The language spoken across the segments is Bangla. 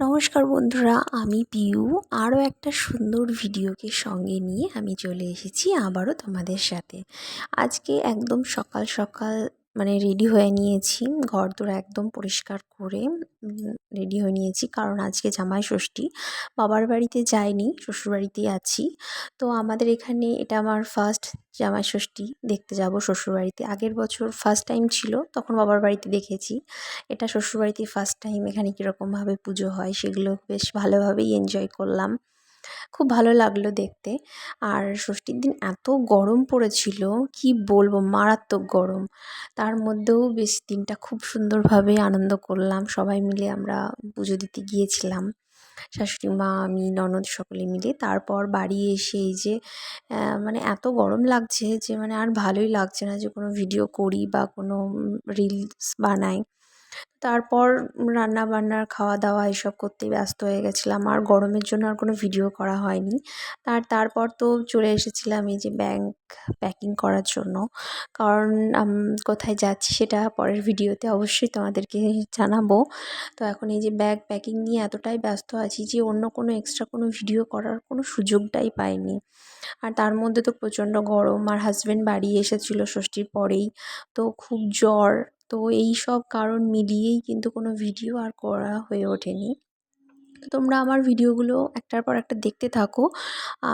নমস্কার বন্ধুরা, আমি পিউ। আরও একটা সুন্দর ভিডিওকে সঙ্গে নিয়ে আমি চলে এসেছি আবারও তোমাদের সাথে। আজকে একদম সকাল সকাল মানে রেডি হয়ে নিয়েছি। ঘর দোর একদম পরিষ্কার করে রেডি হয়ে নিয়েছি। কারণ আজকে জামাই ষষ্ঠী, বাবার বাড়িতে যাইনি শ্বশুরবাড়িতেই আছি। তো আমাদের এখানে এটা আমার ফার্স্ট জামাই ষষ্ঠী, দেখতে যাব শ্বশুরবাড়িতে আগের বছর ফার্স্ট টাইম ছিল, তখন বাবার বাড়িতে দেখেছি। এটা শ্বশুরবাড়িতে ফার্স্ট টাইম এখানে কীরকমভাবে পুজো হয়, সেগুলো বেশ ভালোভাবেই এনজয় করলাম। খুব ভালো লাগল দেখতে। আর ষষ্ঠীর দিন এত গরম পড়েছিল, কি বলব, মারাত্মক গরম। তার মধ্যেও বেশ দিনটা খুব সুন্দরভাবে আনন্দ করলাম। সবাই মিলে আমরা পুজো দিতে গিয়েছিলাম। শাশুড়ি মা, আমি, ননদ সকলে মিলে। তারপর বাড়ি এসে এই যে মানে এত গরম লাগছে যে মানে আর ভালোই লাগছে না যে কোনো ভিডিও করি বা কোনো রিলস বানাই। তারপর রান্না বান্নার খাওয়া দাওয়া এসব করতেই ব্যস্ত হয়ে গেছিলাম। আর গরমের জন্য আর কোনো ভিডিও করা হয়নি। আর তারপর তো চলে এসেছিলাম এই যে ব্যাগ প্যাকিং করার জন্য। কারণ কোথায় যাচ্ছি সেটা পরের ভিডিওতে অবশ্যই তোমাদেরকে জানাব। তো এখন এই যে ব্যাগ প্যাকিং নিয়ে এতটাই ব্যস্ত আছি যে অন্য কোনো এক্সট্রা কোনো ভিডিও করার কোনো সুযোগটাই পাইনি। আর তার মধ্যে তো প্রচণ্ড গরম। আর হাজব্যান্ড বাড়ি এসেছিল ষষ্ঠীর পরেই। তো খুব জ্বর তো এই সব কারণ মিলিয়েই কিন্তু কোনো ভিডিও আর করা হয়ে ওঠেনি। তো তোমরা আমার ভিডিওগুলো একটার পর একটা দেখতে থাকো।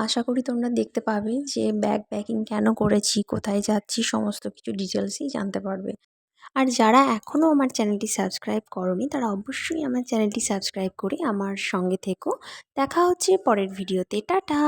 আশা করি তোমরা দেখতে পাবে যে ব্যাগ প্যাকিং কেন করেছি, কোথায় যাচ্ছি, সমস্ত কিছু ডিটেলসই জানতে পারবে। আর যারা এখনও আমার চ্যানেলটি সাবস্ক্রাইব করনি, তারা অবশ্যই আমার চ্যানেলটি সাবস্ক্রাইব করে আমার সঙ্গে থেকো। দেখা হচ্ছে পরের ভিডিওতে। টাটা!